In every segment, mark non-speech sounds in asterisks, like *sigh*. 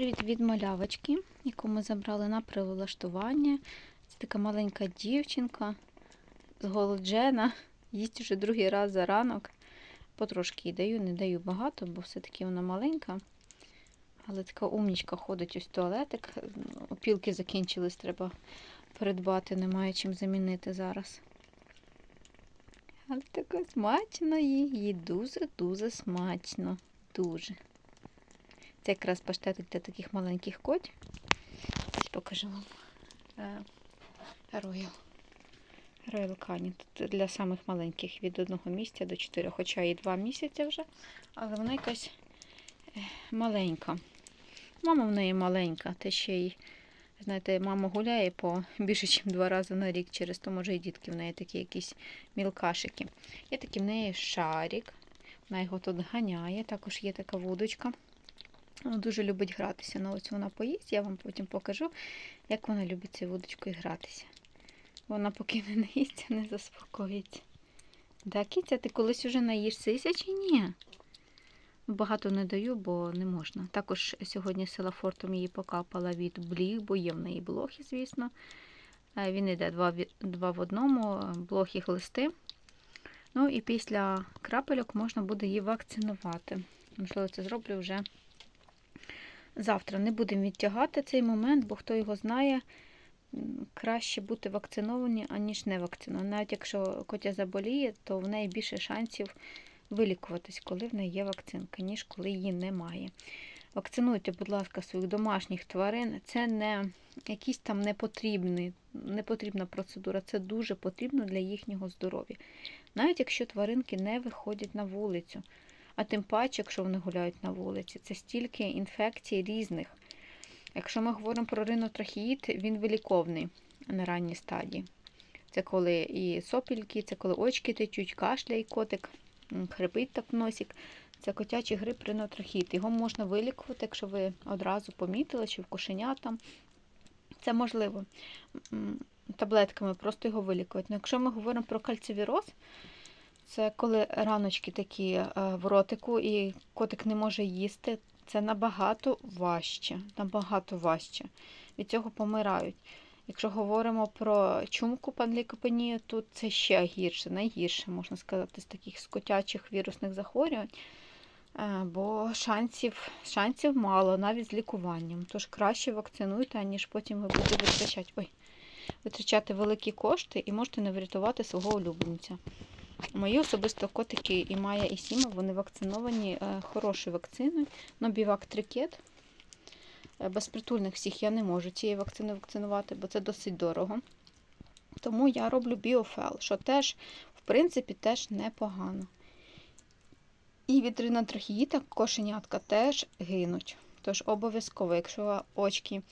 Привіт від малявочки, яку ми забрали на прилаштування. Це така маленька дівчинка зголоджена. Їсть вже другий раз за ранок. Потрошки їй даю, не даю багато, бо все-таки вона маленька. Але така умнічка ходить ось в туалетик. Опілки закінчились, треба придбати, немає чим замінити зараз. Але така смачно їй, їй дуже-дуже смачно. Дуже. Це якраз паштетик для таких маленьких котів. Покажу вам. Е, Royal. Royal Canin. Тут для самих маленьких від одного місяця до 4, хоча і 2 місяці вже, але вона якась е, маленька. Мама в неї маленька, те ще й, знаєте, мама гуляє по *laughs* більше, ніж два рази на рік, через то, може, і дітки в неї такі якісь мілкашики. Є такий в неї шарик, вона його тут ганяє, також є така вудочка. Вона дуже любить гратися. Ну, ось вона поїсть, я вам потім покажу, як вона любить цією вудочкою гратися. Вона поки не наїсться, не заспокоїться. Да, Кітя, ти колись уже наїшся чи ні? Багато не даю, бо не можна. Також сьогодні селафортом її покапала від бліг, бо є в неї блохи, звісно. Е, Він йде два, два в одному, блохи глисти. Ну і після крапельок можна буде її вакцинувати. Можливо, це зроблю вже завтра. Не будемо відтягати цей момент, бо хто його знає, краще бути вакциновані, аніж не вакциновані. Навіть якщо котя заболіє, то в неї більше шансів вилікуватись, коли в неї є вакцинка, ніж коли її немає. Вакцинуйте, будь ласка, своїх домашніх тварин. Це не якийсь там непотрібний, непотрібна процедура, це дуже потрібно для їхнього здоров'я. Навіть якщо тваринки не виходять на вулицю. А тим паче, якщо вони гуляють на вулиці, це стільки інфекцій різних. Якщо ми говоримо про ринотрахеїд, він виліковний на ранній стадії. Це коли і сопільки, це коли очки течуть, кашляє котик, м, хрипить так носик. Це котячий грип ринотрахеїд. Його можна вилікувати, якщо ви одразу помітили, чи в кошеня там. Це можливо таблетками просто його вилікувати. Ну, якщо ми говоримо про кальцивіроз, це коли раночки такі е, в ротику і котик не може їсти. Це набагато важче. Набагато важче. Від цього помирають. Якщо говоримо про чумку панлікопенію, то це ще гірше, найгірше, можна сказати, з таких з котячих вірусних захворювань. Е, Бо шансів, шансів мало навіть з лікуванням. Тож краще вакцинуйте, аніж потім ви будете витрачати, ой, витрачати великі кошти і можете не врятувати свого улюбленця. Мої особисто котики і Майя, і Сіма, вони вакциновані е, хорошою вакциною. Нобівак трикет. Е, Безпритульних всіх я не можу цієї вакцини вакцинувати, бо це досить дорого. Тому я роблю біофел, що теж, в принципі, теж непогано. І від ринотрахеїта кошенятка теж гинуть. Тож обов'язково, якщо очки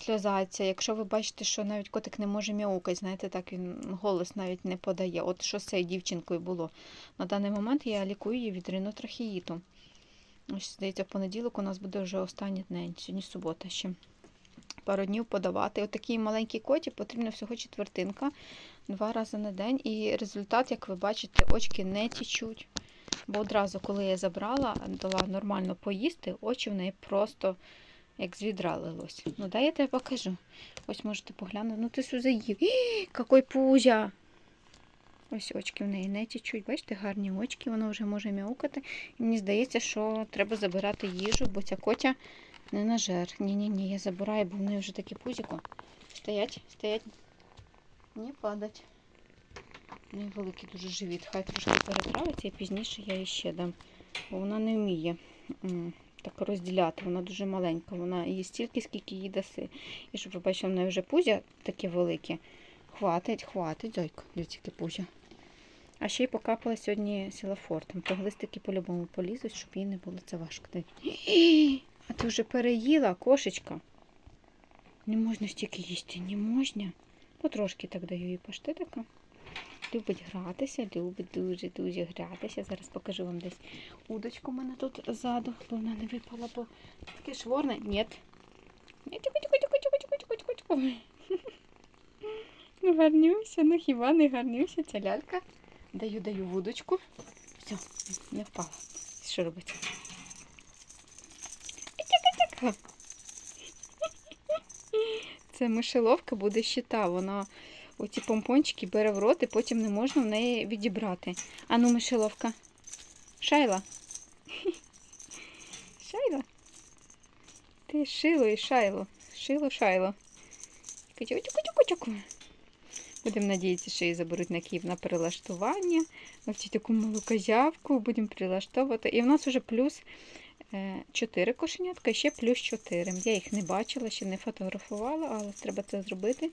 сльозаться, якщо ви бачите, що навіть котик не може мяукати, знаєте, так він голос навіть не подає. От що з цією дівчинкою було. На даний момент я лікую її від ринотрахеїту. Ось, здається, в понеділок у нас буде вже останній день, сьогодні субота ще. Пару днів подавати. Отакій маленькій коті потрібна всього четвертинка два рази на день. І результат, як ви бачите, очки не тічуть. Бо одразу, коли я забрала, дала нормально поїсти, очі в неї просто як з відра лилось. Ну, дай я тебе покажу. Ось можете поглянути. Ну ти заїв. Ій, Какой пузя! Ось очки в неї не тічуть. Бачите, гарні очки, вона вже може мяукати. І мені здається, що треба забирати їжу, бо ця котя не на жер. Ні-ні-ні, я забираю, бо в неї вже таке пузіко. Стоять, стоять. Не падать. Неї великий дуже живіт. Хай трошки перетравиться і пізніше я їй ще дам. Бо вона не вміє так розділяти. Вона дуже маленька. Вона їсть стільки, скільки їй даси. І щоб ви бачили, в неї вже пузя таке велике. Хватить, хватить, зойка, дивіться, яке пузя. А ще й покапала сьогодні сілафортом. То глистики по-любому полізуть, щоб їй не було це важко. *gasps* А ти вже переїла, кошечка. Не можна стільки їсти, не можна. Потрошки так даю їй паштетика. Любить гратися, любить дуже-дуже гратися. Зараз покажу вам десь удочку в мене тут ззаду, бо вона не випала, бо таке шворне. Ні. Ну гарнюся, ну хіба не гарнюся, ця лялька. Даю, даю вудочку. Все, не впала. Що робити? Це мишеловка буде щита, вона оці помпончики бере в рот і потім не можна в неї відібрати. Ану, мишеловка. Шайла. *laughs* Шайла. Ти шило і шайло. Шило, шайло. Будемо надіятися, що її заберуть на Київ на перелаштування. Оці таку малу козявку будемо прилаштовувати. І в нас вже плюс 4 кошенятка і ще плюс 4. Я їх не бачила, ще не фотографувала, але треба це зробити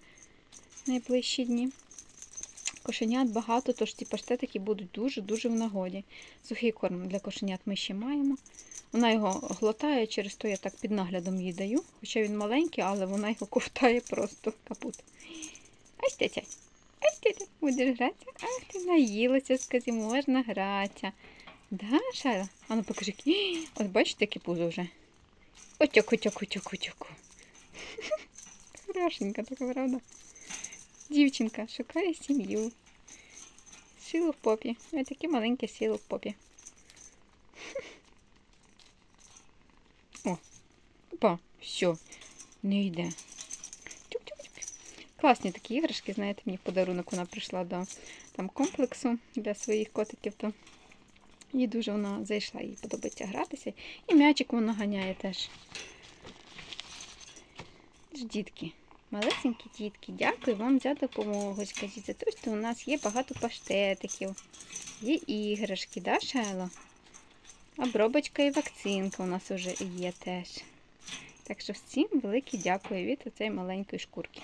найближчі дні. Кошенят багато, тож ці паштетики будуть дуже-дуже в нагоді. Сухий корм для кошенят ми ще маємо. Вона його глотає, через то я так під наглядом їй даю. Хоча він маленький, але вона його ковтає просто капут. Ось тетя. Ось тетя. Будеш гратися? Ах, ти наїлася, сказі, можна гратися. Да, Шайла? А ну покажи. *gasps* От бачите, яке пузо вже. Отяк, отяк, отяк, отяк. *laughs* Хорошенька така, правда? Дівчинка шукає сім'ю. Силу в попі. Ось таке маленьке силу в попі. О, опа, все, не йде. Класні такі іграшки, знаєте, мені в подарунок вона прийшла до там комплексу для своїх котиків. То їй дуже вона зайшла, їй подобається гратися. І м'ячик вона ганяє теж. Дітки, малесенькі дітки, дякую вам за допомогу. Скажіть за те, що у нас є багато паштетиків, є іграшки, да, Шайло? Обробочка і вакцинка у нас вже є теж. Так що всім велике дякую від оцей маленької шкурки.